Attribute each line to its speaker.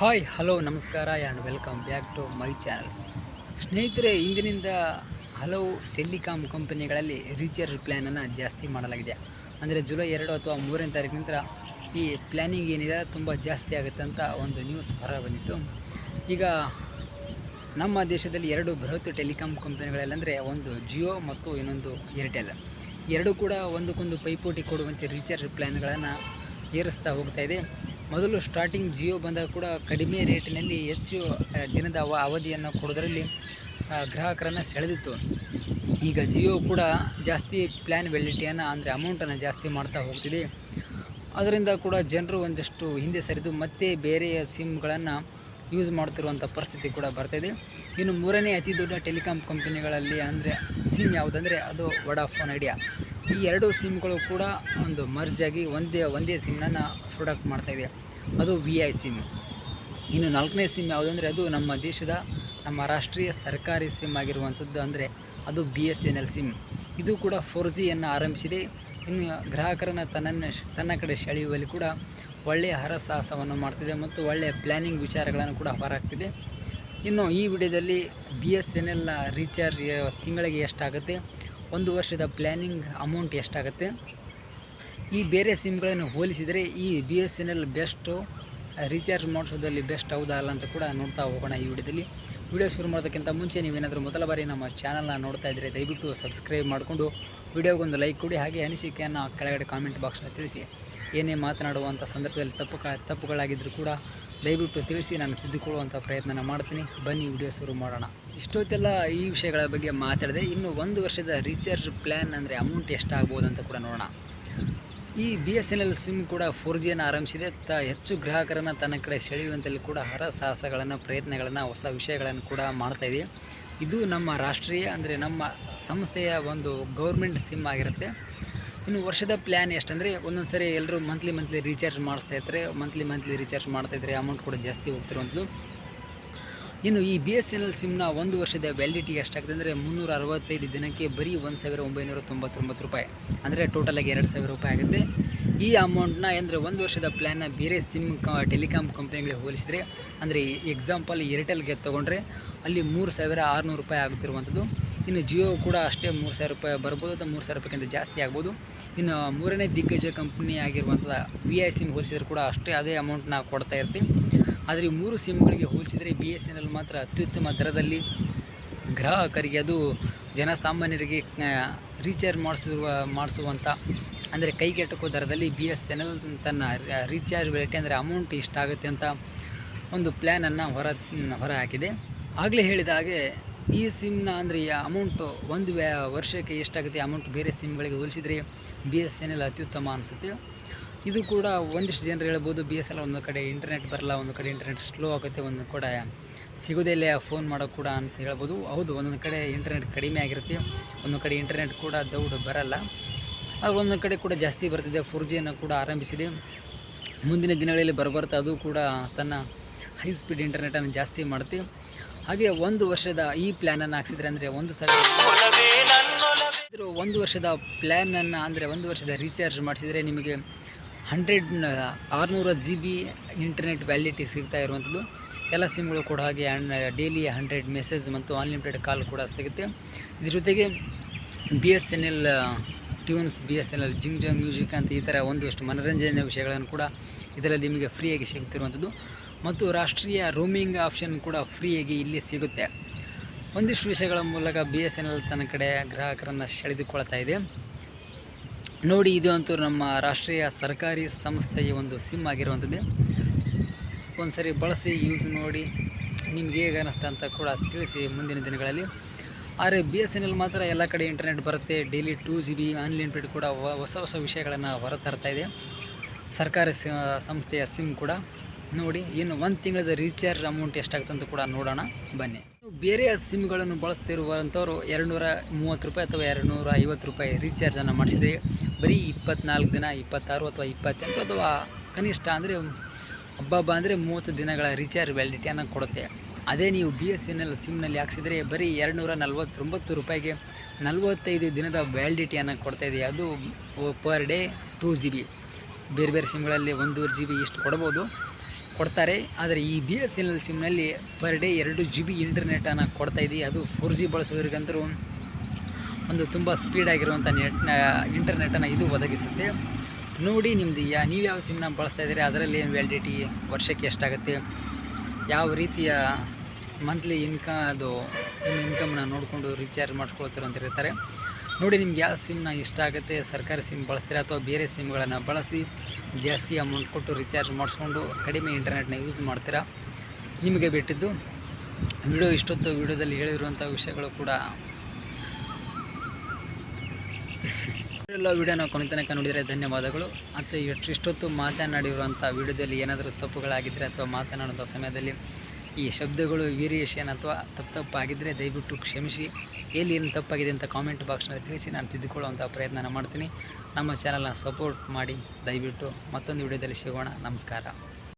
Speaker 1: Hi, hello, ನಮಸ್ಕಾರ and welcome back to my channel ಸ್ನೇಹಿತರೆ, ಇಂದಿನಿಂದ ಹಲವು ಟೆಲಿಕಾಮ್ ಕಂಪನಿಗಳಲ್ಲಿ ರೀಚಾರ್ಜ್ ಪ್ಲ್ಯಾನನ್ನು ಜಾಸ್ತಿ ಮಾಡಲಾಗಿದೆ. ಅಂದರೆ ಜುಲೈ ಎರಡು ಅಥವಾ ಮೂರನೇ ತಾರೀಕು ನಂತರ ಈ ಪ್ಲ್ಯಾನಿಂಗ್ ಏನಿದೆ, ತುಂಬ ಜಾಸ್ತಿ ಆಗುತ್ತೆ ಅಂತ ಒಂದು ನ್ಯೂಸ್ ಹೊರ ಬಂದಿತ್ತು. ಈಗ ನಮ್ಮ ದೇಶದಲ್ಲಿ ಎರಡು ಬೃಹತ್ ಟೆಲಿಕಾಮ್ ಕಂಪನಿಗಳಲ್ಲಂದರೆ ಒಂದು ಜಿಯೋ ಮತ್ತು ಇನ್ನೊಂದು ಏರ್ಟೆಲ್ ಎರಡೂ ಕೂಡ ಒಂದಕ್ಕೊಂದು ಪೈಪೋಟಿ ಕೊಡುವಂತೆ ರೀಚಾರ್ಜ್ ಪ್ಲ್ಯಾನ್ಗಳನ್ನು ಏರಿಸ್ತಾ ಹೋಗ್ತಾ ಇದೆ. ಮೊದಲು ಸ್ಟಾರ್ಟಿಂಗ್ ಜಿಯೋ ಬಂದಾಗ ಕೂಡ ಕಡಿಮೆ ರೇಟಿನಲ್ಲಿ ಹೆಚ್ಚು ದಿನದ ಅವ, ಅವಧಿಯನ್ನು ಕೊಡೋದರಲ್ಲಿ ಗ್ರಾಹಕರನ್ನು ಸೆಳೆದಿತ್ತು. ಈಗ ಜಿಯೋ ಕೂಡ ಜಾಸ್ತಿ ಪ್ಲ್ಯಾನ್ ವ್ಯಾಲಿಟಿಯನ್ನು ಅಂದರೆ ಅಮೌಂಟನ್ನು ಜಾಸ್ತಿ ಮಾಡ್ತಾ ಹೋಗ್ತಿದೆ. ಅದರಿಂದ ಕೂಡ ಜನರು ಒಂದಷ್ಟು ಹಿಂದೆ ಸರಿದು ಮತ್ತೆ ಬೇರೆಯ ಸಿಮ್ಗಳನ್ನು ಯೂಸ್ ಮಾಡ್ತಿರುವಂಥ ಪರಿಸ್ಥಿತಿ ಕೂಡ ಬರ್ತಾಯಿದೆ ಇನ್ನು ಮೂರನೇ ಅತಿ ದೊಡ್ಡ ಟೆಲಿಕಾಂ ಕಂಪನಿಗಳಲ್ಲಿ ಅಂದರೆ ಸಿಮ್ ಯಾವುದಂದರೆ ಅದು ವಡಾಫೋನ್ ಐಡಿಯಾ ಈ ಎರಡು ಸಿಮ್ಗಳು ಕೂಡ ಒಂದು ಮರ್ಜ್ ಆಗಿ ಒಂದೇ ಒಂದೇ ಸಿಮ್ಮನ್ನು ಪ್ರೊಡಕ್ಟ್ ಮಾಡ್ತಾಯಿದೆ ಅದು ವಿ ಐ ಸಿಮ್ ಇನ್ನು ನಾಲ್ಕನೇ ಸಿಮ್ ಯಾವುದಂದರೆ ಅದು ನಮ್ಮ ದೇಶದ ನಮ್ಮ ರಾಷ್ಟ್ರೀಯ ಸರ್ಕಾರಿ ಸಿಮ್ ಆಗಿರುವಂಥದ್ದು ಅಂದರೆ ಅದು B S N L SIM ಇದು ಕೂಡ ಫೋರ್ ಜಿಯನ್ನು ಆರಂಭಿಸಿದೆ. ಇನ್ನು ಗ್ರಾಹಕರನ್ನು ತನ್ನನ್ನು ತನ್ನ ಕಡೆ ಸೆಳೆಯುವಲ್ಲಿ ಕೂಡ ಒಳ್ಳೆಯ ಹರಸಾಹಸವನ್ನು ಮಾಡ್ತಿದೆ ಮತ್ತು ಒಳ್ಳೆಯ ಪ್ಲ್ಯಾನಿಂಗ್ ವಿಚಾರಗಳನ್ನು ಕೂಡ ಹೊರಾಗ್ತಿದೆ ಇನ್ನು ಈ ವಿಡಿಯೋದಲ್ಲಿ ಬಿ ಎಸ್ ಎನ್ ಎಲ್ನ ರೀಚಾರ್ಜ್ ತಿಂಗಳಿಗೆ ಎಷ್ಟಾಗುತ್ತೆ? ಒಂದು ವರ್ಷದ ಪ್ಲ್ಯಾನಿಂಗ್ ಅಮೌಂಟ್ ಎಷ್ಟಾಗುತ್ತೆ? ಈ ಬೇರೆ ಸಿಮ್ಗಳನ್ನು ಹೋಲಿಸಿದರೆ ಈ B S N L best recharge ಮಾಡಿಸೋದಲ್ಲಿ best ಹೌದಾ ಅಲ್ಲ ಅಂತ ಕೂಡ ನೋಡ್ತಾ ಹೋಗೋಣ ಈ ವಿಡಿಯೋದಲ್ಲಿ. ವಿಡಿಯೋ ಶುರು ಮಾಡೋದಕ್ಕಿಂತ ಮುಂಚೆ ನೀವೇನಾದರೂ ಮೊದಲ ಬಾರಿ ನಮ್ಮ ಚಾನಲ್ನ ನೋಡ್ತಾ ಇದ್ದರೆ ದಯವಿಟ್ಟು ಸಬ್ಸ್ಕ್ರೈಬ್ ಮಾಡಿಕೊಂಡು ವಿಡಿಯೋಗೊಂದು ಲೈಕ್ ಕೊಡಿ, ಹಾಗೆ ಅನಿಸಿಕೆಯನ್ನು ಕೆಳಗಡೆ ಕಾಮೆಂಟ್ ಬಾಕ್ಸ್ನ ತಿಳಿಸಿ. ಏನೇ ಮಾತನಾಡುವಂಥ ಸಂದರ್ಭದಲ್ಲಿ ತಪ್ಪು ತಪ್ಪುಗಳಾಗಿದ್ದರೂ ಕೂಡ ದಯವಿಟ್ಟು ತಿಳಿಸಿ, ನಾನು ತಿದ್ದುಕೊಳ್ಳುವಂಥ ಪ್ರಯತ್ನ ಮಾಡ್ತೀನಿ. ಬನ್ನಿ, ವಿಡಿಯೋ ಶುರು ಮಾಡೋಣ. ಇಷ್ಟೊತ್ತೆಲ್ಲ ಈ ವಿಷಯಗಳ ಬಗ್ಗೆ ಮಾತಾಡಿದೆ ಇನ್ನು ಒಂದು ವರ್ಷದ ರೀಚಾರ್ಜ್ ಪ್ಲ್ಯಾನ್ ಅಂದರೆ ಅಮೌಂಟ್ ಎಷ್ಟಾಗ್ಬೋದು ಅಂತ ಕೂಡ ನೋಡೋಣ. ಈ B S N L SIM ಕೂಡ ಫೋರ್ ಜಿಯನ್ನು ಆರಂಭಿಸಿದೆ. ತ ಹೆಚ್ಚು ಗ್ರಾಹಕರನ್ನು ತನ್ನ ಕಡೆ ಸೆಳೆಯುವಂತಲ್ಲಿ ಕೂಡ ಹರ ಸಾಹಸಗಳನ್ನು ಪ್ರಯತ್ನಗಳನ್ನು, ಹೊಸ ವಿಷಯಗಳನ್ನು ಕೂಡ ಮಾಡ್ತಾ ಇದೆ ಇದು ನಮ್ಮ ರಾಷ್ಟ್ರೀಯ ಅಂದರೆ ನಮ್ಮ ಸಂಸ್ಥೆಯ ಒಂದು ಗೌರ್ಮೆಂಟ್ ಸಿಮ್ ಆಗಿರುತ್ತೆ. ಇನ್ನು ವರ್ಷದ ಪ್ಲ್ಯಾನ್ ಎಷ್ಟಂದರೆ ಒಂದೊಂದು ಸರಿ ಎಲ್ಲರೂ ಮಂತ್ಲಿ ಮಂತ್ಲಿ ರೀಚಾರ್ಜ್ ಮಾಡಿಸ್ತಾ ಇರ್ತಾರೆ. ಮಂತ್ಲಿ ಮಂತ್ಲಿ ರೀಚಾರ್ಜ್ ಮಾಡ್ತಾ ಇದ್ದರೆ ಅಮೌಂಟ್ ಕೂಡ ಜಾಸ್ತಿ ಹೋಗ್ತಿರುವಂಥದ್ದು ಇನ್ನು ಈ ಬಿ ಎಸ್ ಎನ್ ಎಲ್ ಸಿಮ್ನ ಒಂದು ವರ್ಷದ ವ್ಯಾಲಿಡಿಟಿ ಎಷ್ಟಾಗುತ್ತೆ ಅಂದರೆ ಮುನ್ನೂರ ಅರವತ್ತೈದು ದಿನಕ್ಕೆ ಬರೀ ಒಂದು ಸಾವಿರ ಒಂಬೈನೂರ ತೊಂಬತ್ತೊಂಬತ್ತು ರೂಪಾಯಿ. ಅಂದರೆ ಟೋಟಲಾಗಿ ಎರಡು ಸಾವಿರ ರೂಪಾಯಿ ಆಗುತ್ತೆ. ಈ ಅಮೌಂಟ್ನ ಅಂದರೆ ಒಂದು ವರ್ಷದ ಪ್ಲ್ಯಾನ್ನ ಬೇರೆ ಸಿಮ್ ಕ ಟೆಲಿಕಾಮ್ ಕಂಪ್ನಿಗಳಿಗೆ ಹೋಲಿಸಿದರೆ, ಅಂದರೆ ಎಕ್ಸಾಂಪಲ್ ಏರ್ಟೆಲ್ಗೆ ತೊಗೊಂಡ್ರೆ ಅಲ್ಲಿ ಮೂರು ಸಾವಿರ ಆರುನೂರು ರೂಪಾಯಿ ಆಗುತ್ತಿರುವಂಥದ್ದು. ಇನ್ನು ಜಿಯೋ ಕೂಡ ಅಷ್ಟೇ ಮೂರು ಸಾವಿರ ರೂಪಾಯಿ ಬರ್ಬೋದು, ಅಥವಾ ಮೂರು ಸಾವಿರ ರೂಪಾಯಿಗಿಂತ ಜಾಸ್ತಿ ಆಗ್ಬೋದು. ಇನ್ನು ಮೂರನೇ ದಿಗ್ಗಜ ಕಂಪ್ನಿ ಆಗಿರುವಂಥ ವಿ ಐ ಸಿಮ್ ಹೋಲಿಸಿದ್ರೆ ಕೂಡ ಅಷ್ಟೇ ಅದೇ ಅಮೌಂಟ್ನ ಕೊಡ್ತಾ ಇರ್ತೀವಿ. ಆದರೆ ಈ ಮೂರು ಸಿಮ್ಗಳಿಗೆ ಹೋಲಿಸಿದರೆ ಬಿ ಎಸ್ ಎನ್ ಎಲ್ ಮಾತ್ರ ಅತ್ಯುತ್ತಮ ದರದಲ್ಲಿ ಗ್ರಾಹಕರಿಗೆ ಅದು ಜನಸಾಮಾನ್ಯರಿಗೆ ರೀಚಾರ್ಜ್ ಮಾಡಿಸುವ ಮಾಡಿಸುವಂಥ ಅಂದರೆ ಕೈಗೆಟಕೋ ದರದಲ್ಲಿ ಬಿ ಎಸ್ ಎನ್ ಎಲ್ ತನ್ನ ರೀಚಾರ್ಜ್ ವ್ಯಾಲಿಟಿ ಅಂದರೆ ಅಮೌಂಟ್ ಇಷ್ಟಾಗುತ್ತೆ ಅಂತ ಒಂದು ಪ್ಲ್ಯಾನನ್ನು ಹೊರ ಹೊರ ಹಾಕಿದೆ. ಆಗಲೇ ಹೇಳಿದ ಹಾಗೆ ಈ ಸಿಮ್ನ ಅಂದರೆ ಈ ಅಮೌಂಟು ಒಂದು ವರ್ಷಕ್ಕೆ ಎಷ್ಟಾಗುತ್ತೆ ಅಮೌಂಟ್ ಬೇರೆ ಸಿಮ್ಗಳಿಗೆ ಹೋಲಿಸಿದರೆ ಬಿ ಎಸ್ ಎನ್ ಎಲ್ ಅತ್ಯುತ್ತಮ ಅನಿಸುತ್ತೆ. ಇದು ಕೂಡ ಒಂದಿಷ್ಟು ಜನರು ಹೇಳ್ಬೋದು ಬಿ ಎಸ್ ಎಲ್ ಒಂದು ಕಡೆ ಇಂಟರ್ನೆಟ್ ಬರಲ್ಲ ಒಂದು ಕಡೆ ಇಂಟರ್ನೆಟ್ ಸ್ಲೋ ಆಗುತ್ತೆ ಒಂದು ಕೂಡ ಸಿಗೋದೇ ಇಲ್ಲ ಫೋನ್ ಮಾಡೋ ಕೂಡ ಅಂತ ಹೇಳ್ಬೋದು. ಹೌದು ಒಂದೊಂದು ಕಡೆ ಇಂಟರ್ನೆಟ್ ಕಡಿಮೆ ಆಗಿರುತ್ತೆ ಒಂದೊಂದು ಕಡೆ ಇಂಟರ್ನೆಟ್ ಕೂಡ ದೌಡು ಬರಲ್ಲ. ಅದು ಒಂದೊಂದು ಕಡೆ ಕೂಡ ಜಾಸ್ತಿ ಬರ್ತಿದೆ ಫೋರ್ ಜಿಯನ್ನು ಕೂಡ ಆರಂಭಿಸಿದೆ. ಮುಂದಿನ ದಿನಗಳಲ್ಲಿ ಬರಬರ್ತಾ ಅದು ಕೂಡ ತನ್ನ ಹೈ ಸ್ಪೀಡ್ ಇಂಟರ್ನೆಟನ್ನು ಜಾಸ್ತಿ ಮಾಡುತ್ತೆ. ಹಾಗೆ ಒಂದು ವರ್ಷದ ಈ ಪ್ಲ್ಯಾನನ್ನು ಹಾಕ್ಸಿದ್ರೆ ಅಂದರೆ ಒಂದು ಸಾವಿರ ಒಂದು ವರ್ಷದ ಪ್ಲ್ಯಾನನ್ನು ಅಂದರೆ ಒಂದು ವರ್ಷದ ರೀಚಾರ್ಜ್ ಮಾಡಿಸಿದರೆ ನಿಮಗೆ ಹಂಡ್ರೆಡ್, ಆರುನೂರ ಜಿ ಬಿ ಇಂಟರ್ನೆಟ್ ವ್ಯಾಲಿಟಿ ಸಿಗ್ತಾ ಇರುವಂಥದ್ದು. ಎಲ್ಲ ಸಿಮ್ಗಳು ಕೂಡ ಹಾಗೆ ಡೈಲಿ ಹಂಡ್ರೆಡ್ ಮೆಸೇಜ್ ಮತ್ತು ಅನ್ಲಿಮಿಟೆಡ್ ಕಾಲ್ ಕೂಡ ಸಿಗುತ್ತೆ. ಇದ್ರ ಜೊತೆಗೆ B S N L tunes B S N L ಜಿಂಗ್ Jung music ಅಂತ ಈ ಥರ ಒಂದಷ್ಟು ಮನೋರಂಜನೆಯ ವಿಷಯಗಳನ್ನು ಕೂಡ ಇದರಲ್ಲಿ ನಿಮಗೆ ಫ್ರೀಯಾಗಿ ಸಿಗ್ತಿರುವಂಥದ್ದು. ಮತ್ತು ರಾಷ್ಟ್ರೀಯ ರೂಮಿಂಗ್ ಆಪ್ಷನ್ ಕೂಡ ಫ್ರೀಯಾಗಿ ಇಲ್ಲಿ ಸಿಗುತ್ತೆ. ಒಂದಿಷ್ಟು ವಿಷಯಗಳ ಮೂಲಕ ಬಿ ಎಸ್ ಎನ್ ಎಲ್ ತನ್ನ ಕಡೆ ಗ್ರಾಹಕರನ್ನು ಸೆಳೆದುಕೊಳ್ತಾ ಇದೆ. ನೋಡಿ, ಇದು ಅಂತೂ ನಮ್ಮ ರಾಷ್ಟ್ರೀಯ ಸರ್ಕಾರಿ ಸಂಸ್ಥೆಯ ಒಂದು ಸಿಮ್ ಆಗಿರುವಂಥದ್ದು. ಒಂದು ಸರಿ ಬಳಸಿ ಯೂಸ್ ನೋಡಿ, ನಿಮ್ಗೆ ಹೇಗೆ ಅನ್ನಿಸ್ತಾ ಅಂತ ಕೂಡ ತಿಳಿಸಿ ಮುಂದಿನ ದಿನಗಳಲ್ಲಿ. ಆದರೆ ಬಿ ಎಸ್ ಎನ್ ಎಲ್ ಮಾತ್ರ ಎಲ್ಲ ಕಡೆ ಇಂಟರ್ನೆಟ್ ಬರುತ್ತೆ daily two G B unlimited ಕೂಡ ಹೊಸ ಹೊಸ ವಿಷಯಗಳನ್ನು ಹೊರತರ್ತಾ ಇದೆ. ಸರ್ಕಾರಿ ಸಂಸ್ಥೆಯ ಸಿಮ್ ಕೂಡ. ನೋಡಿ, ಇನ್ನು ಒಂದು ತಿಂಗಳದ ರೀಚಾರ್ಜ್ ಅಮೌಂಟ್ ಎಷ್ಟಾಗುತ್ತೆ ಅಂತ ಕೂಡ ನೋಡೋಣ. ಬನ್ನಿ. ಬೇರೆ ಸಿಮ್ಗಳನ್ನು ಬಳಸ್ತಿರುವಂಥವ್ರು ಎರಡು ನೂರ ಮೂವತ್ತು ರೂಪಾಯಿ ಅಥವಾ ಎರಡು ನೂರ ಐವತ್ತು ರೂಪಾಯಿ ರೀಚಾರ್ಜನ್ನು ಮಾಡಿಸಿದ್ರೆ ಬರೀ ಇಪ್ಪತ್ನಾಲ್ಕು ದಿನ, ಇಪ್ಪತ್ತಾರು ಅಥವಾ ಇಪ್ಪತ್ತೆಂಟು ಅಥವಾ ಕನಿಷ್ಠ ಅಂದರೆ ಹಬ್ಬ ಅಂದರೆ ಮೂವತ್ತು ದಿನಗಳ ರೀಚಾರ್ಜ್ ವ್ಯಾಲಿಡಿಟಿಯನ್ನು ಕೊಡುತ್ತೆ. ಅದೇ ನೀವು ಬಿ ಎಸ್ ಎನ್ ಎಲ್ ಸಿಮ್ನಲ್ಲಿ ಹಾಕ್ಸಿದ್ರೆ ಬರೀ ಎರಡು ನೂರ ನಲ್ವತ್ತೊಂಬತ್ತು ರೂಪಾಯಿಗೆ ನಲ್ವತ್ತೈದು ದಿನದ ವ್ಯಾಲಿಡಿಟಿಯನ್ನು ಕೊಡ್ತಾ ಇದೆ. ಅದು per day two G B ಬೇರೆ ಬೇರೆ ಸಿಮ್ಗಳಲ್ಲಿ ಒಂದೂವರೆ ಜಿ ಬಿ ಇಷ್ಟು ಕೊಡ್ಬೋದು. ಕೊಡ್ತಾರೆ. ಆದರೆ ಈ ಬಿ ಎಸ್ ಎನ್ ಎಲ್ ಸಿಮ್ನಲ್ಲಿ ಪರ್ ಡೇ ಎರಡು ಜಿ ಬಿ ಇಂಟರ್ನೆಟನ್ನು ಕೊಡ್ತಾ ಇದೆ ಅದು ಫೋರ್ ಜಿ ಬಳಸೋರಿಗಂತರೂ ಒಂದು ತುಂಬ ಸ್ಪೀಡಾಗಿರುವಂಥ ನೆಟ್ ಇಂಟರ್ನೆಟನ್ನು ಇದು ಒದಗಿಸುತ್ತೆ. ನೋಡಿ ನಿಮ್ಮದು ಯಾ, ನೀವು ಯಾವ ಸಿಮ್ನ ಬಳಸ್ತಾ ಇದ್ದೀರಿ? ಅದರಲ್ಲಿ ಏನು ವ್ಯಾಲಿಡಿಟಿ ವರ್ಷಕ್ಕೆ ಎಷ್ಟಾಗುತ್ತೆ? ಯಾವ ರೀತಿಯ ಮಂತ್ಲಿ ಇನ್ಕಮ್ ಅದು ಇನ್ಕಮ್ನ ನೋಡಿಕೊಂಡು ರೀಚಾರ್ಜ್ ಮಾಡ್ಕೊಳ್ತಾರೆ ಅಂತ ಇರ್ತಾರೆ ನೋಡಿ, ನಿಮ್ಗೆ ಯಾವ ಸಿಮ್ನ ಇಷ್ಟ ಆಗುತ್ತೆ? ಸರ್ಕಾರಿ ಸಿಮ್ ಬಳಸ್ತೀರಾ ಅಥವಾ ಬೇರೆ ಸಿಮ್ಗಳನ್ನು ಬಳಸಿ ಜಾಸ್ತಿ ಅಮೌಂಟ್ ಕೊಟ್ಟು ರಿಚಾರ್ಜ್ ಮಾಡಿಸ್ಕೊಂಡು ಕಡಿಮೆ ಇಂಟರ್ನೆಟ್ನ ಯೂಸ್ ಮಾಡ್ತೀರಾ? ನಿಮಗೆ ಬಿಟ್ಟಿದ್ದು ವಿಡಿಯೋ ಇಷ್ಟೊತ್ತು ವಿಡಿಯೋದಲ್ಲಿ ಹೇಳಿರುವಂಥ ವಿಷಯಗಳು ಕೂಡ. ಎಲ್ಲ ವಿಡಿಯೋನ ಕೊನೆ ತನಕ ನೋಡಿದರೆ ಧನ್ಯವಾದಗಳು. ಮತ್ತು ಇಷ್ಟೊತ್ತು ಮಾತನಾಡಿರುವಂಥ ವಿಡಿಯೋದಲ್ಲಿ ಏನಾದರೂ ತಪ್ಪುಗಳಾಗಿದ್ದರೆ ಅಥವಾ ಮಾತನಾಡುವಂಥ ಸಮಯದಲ್ಲಿ ಈ ಶಬ್ದಗಳು, ವೇರಿಯೇಷನ್ ಅಥವಾ ತಪ್ಪು ತಪ್ಪಾಗಿದ್ದರೆ ದಯವಿಟ್ಟು ಕ್ಷಮಿಸಿ. ಎಲ್ಲಿ ಏನು ತಪ್ಪಾಗಿದೆ ಅಂತ ಕಾಮೆಂಟ್ ಬಾಕ್ಸ್ನಲ್ಲಿ ತಿಳಿಸಿ ನಾನು ತಿದ್ದುಕೊಳ್ಳುವಂಥ ಪ್ರಯತ್ನ ಮಾಡ್ತೀನಿ. ನಮ್ಮ ಚಾನಲ್ನ ಸಪೋರ್ಟ್ ಮಾಡಿ, ದಯವಿಟ್ಟು ಮತ್ತೊಂದು ವಿಡಿಯೋದಲ್ಲಿ ಸಿಗೋಣ. ನಮಸ್ಕಾರ.